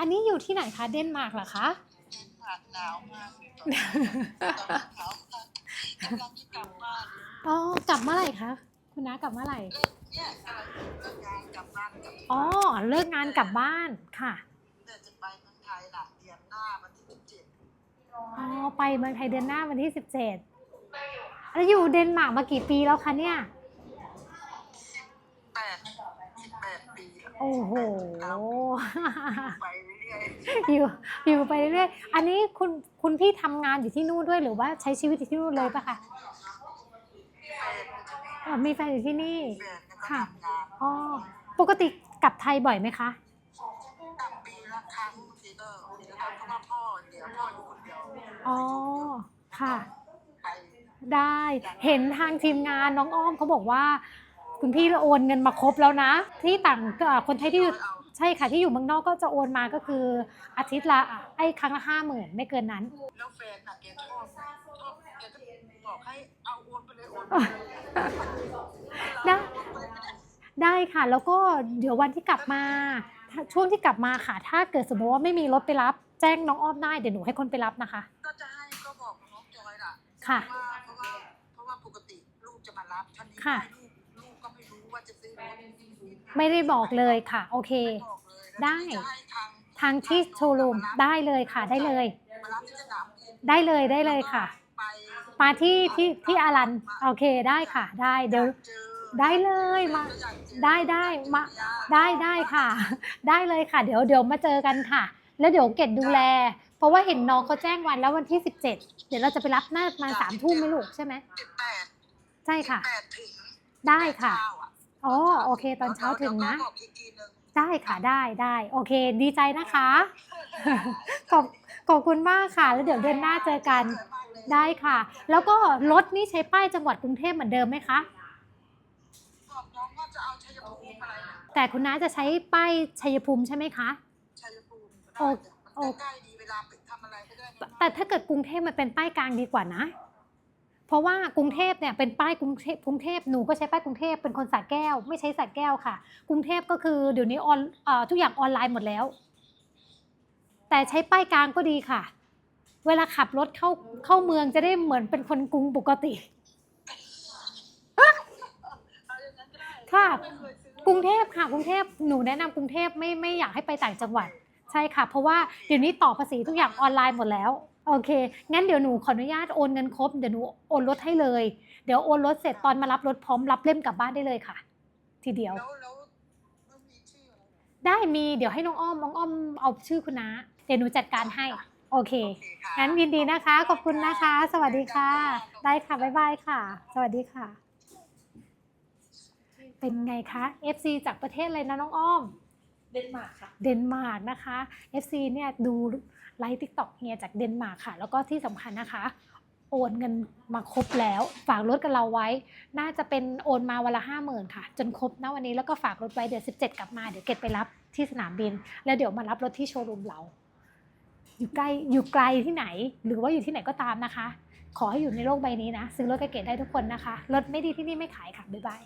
อันนี้อยู่ที่ไหนคะ เดนมาร์กเหรอคะ เดนมาร์กหนาวมากเลยตอนนี้ตอนนี้หนาวมากกำลังจะกลับบ้านอ๋อ กลับเมื่อไหร่คะ คุณน้ากลับเมื่อไหร่ เลิกเนี่ยกำลังเลิกงานกลับบ้านกับอ๋อ เลิกงานกลับบ้านค่ะ เดี๋ยวจะไปเมืองไทยล่ะเดือนหน้าวันที่สิบเจ็ดอ๋อ ไปเมืองไทยเดือนหน้าวันที่สิบเจ็ดแล้วอยู่เดนมาร์กมากี่ปีแล้วคะเนี่ย แปดสิบแปดปีแล้วโอ้โห ไปเรื่ อยอยู่อยู่ไปเรื่อยๆ อันนี้คุณคุณพี่ทำงานอยู่ที่นู่นด้วยหรือว่าใช้ชีวิตอยู่ที่นู่นเลยปะคะๆแฟนมันจะมีอ๋อมีแฟนอยู่ที่นี่แฟนแล้วก็ค่ะทำงานอ๋อปกติกลับไทยบ่อยไหมคะกลับปีละครั้งบางทีก็ปีละครั้งเพราะว่าพ่อเดี๋ยวพ่ออยู่คนเดียวอ๋อค่ะไปได้เห็นทางทีมงานน้องอ้อมเขาบอกว่า คุณพี่โอนเงินมาครบแล้วนะ ที่ต่างเอ่อคนไทยที่อยู่เอา ใช่ค่ะที่อยู่เมืองนอกก็จะโอนมาก็คืออาทิตย์ละไอ้ครั้งละห้าหมื่นไม่เกินนั้น แล้วแฟนน่ะแกชอบชอบแกก็บอกให้เอาโอนไปเลยโอนไปเลยได้ได้ค่ะ แล้วก็เดี๋ยววันที่กลับมาถ้าช่วงที่กลับมาค่ะ ถ้าเกิดสมมติว่าไม่มีรถไปรับ แจ้งน้องอ้อมได้เดี๋ยวหนูให้คนไปรับนะคะ ก็จะให้ก็บอกน้องจอยล่ะค่ะ เพราว่าเพราะว่าเพราะว่าปกติลูกจะมารับท่านนี้ค่ะลูกลูกก็ไม่รู้ ว่าจะซื้อรถไม่ได้บอกเลยค่ะ โอเคไม่บอกเลยแล้วได้ จะให้ทางทางที่โชว์รูมได้เลยค่ะ ได้เลย มารับที่สนามบินได้เลยได้เลยค่ะ ไปมาที่ที่ที่อารันโอเคได้ค่ะ ได้เดี๋ยว เจอได้เลยมาอยกเจอได้ได้มาได้ได้ค่ะ ได้เลยค่ะ เดี๋ยวเดี๋ยวมาเจอกันค่ะ แล้วเดี๋ยวเกดดูแล เพราะว่าเห็นน้องเขาแจ้งวันแล้ววันที่ 17 เดี๋ยวเราจะไปรับน่ามาสามทุ่มไหมลูกใช่ไหมสิบแปดใช่ค่ะสิบแปดถึงได้ค่ะเช้าอ อ๋อโอเค ตอนเช้าถึงนะแล้วก็บอกอีกทีหนึ่งได้ค่ะได้ได้โอเค ดีใจนะคะ ขอบขอบคุณมากค่ะ แล้วเดี๋ยวเดือนหน้าเจอกันได้ค่ะ แล้วก็รถนี่ใช้ป้ายจังหวัดกรุงเทพเหมือนเดิมไหมคะบอกน้องว่าจะเอาชัยภูมิอะไรนะแต่คุณน้าจะใช้ป้ายชัยภูมิใช่ไหมคะชัยภูมิก็โอ้ได้โอ้มันใกล้ๆดีเวลาไปทำอะไรก็ได้นะแต่ถ้าเกิดกรุงเทพมันเป็นป้ายกลางดีกว่านะ เพราะว่ากรุงเทพเนี่ยเป็นป้ายกรุงเทพกรุงเทพหนูก็ใช้ป้ายกรุงเทพเป็นคนสระแก้ว ไม่ใช้สระแก้วค่ะ กรุงเทพก็คือเดี๋ยวนี้ออนเอ่อทุกอย่างออนไลน์หมดแล้ว แต่ใช้ป้ายกลางก็ดีค่ะ เวลาขับรถเข้าเข้าเมืองจะได้เหมือนเป็นคนกรุงปกติค่ะกรุงเทพค่ะกรุงเทพหนูแนะนำกรุงเทพไม่ไม่อยากให้ไปต่างจังหวัด ใช่ค่ะ เพราะว่าเดี๋ยวนี้ต่อภาษีทุกอย่างออนไลน์หมดแล้ว โอเค งั้นเดี๋ยวหนูขออนุญาตโอนเงินครบ เดี๋ยวหนูโอนรถให้เลย เดี๋ยวโอนรถเสร็จตอนมารับรถพร้อมรับเล่มกลับบ้านได้เลยค่ะ ทีเดียว แล้วแล้วแล้วมีชื่ออะไรนะได้มีเดี๋ยวให้น้องอ้อมน้องอ้อมเอาชื่อคุณน้าเดี๋ยวหนูจัดการให้ โอเค โอเคค่ะ งั้นยินดีนะคะ ขอบคุณนะคะ สวัสดีค่ะ ได้ค่ะ บ๊ายบายค่ะ สวัสดีค่ะ เป็นไงคะ FC จากประเทศอะไรนะน้องอ้อม เดนมาร์กค่ะ เดนมาร์กนะคะ FC เนี่ยดูไลฟ์ทิกตอกเฮียจากเดนมาร์กค่ะ แล้วก็ที่สำคัญนะคะ โอนเงินมาครบแล้ว ฝากรถกับเราไว้ น่าจะเป็นโอนมาวันละห้าหมื่นค่ะ จนครบนะวันนี้แล้วก็ฝากรถไว้เดี๋ยว17 กลับมาเดี๋ยวเก็บไปรับที่สนามบิน แล้วเดี๋ยวมารับรถที่โชว์รูมเรา อยู่ใกล้อยู่ไกลที่ไหน หรือว่าอยู่ที่ไหนก็ตามนะคะ ขอให้อยู่ในโลกใบนี้นะ ซื้อรถกับเกดได้ทุกคนนะคะรถไม่ดีที่นี่ไม่ขายค่ะบ๊ายบาย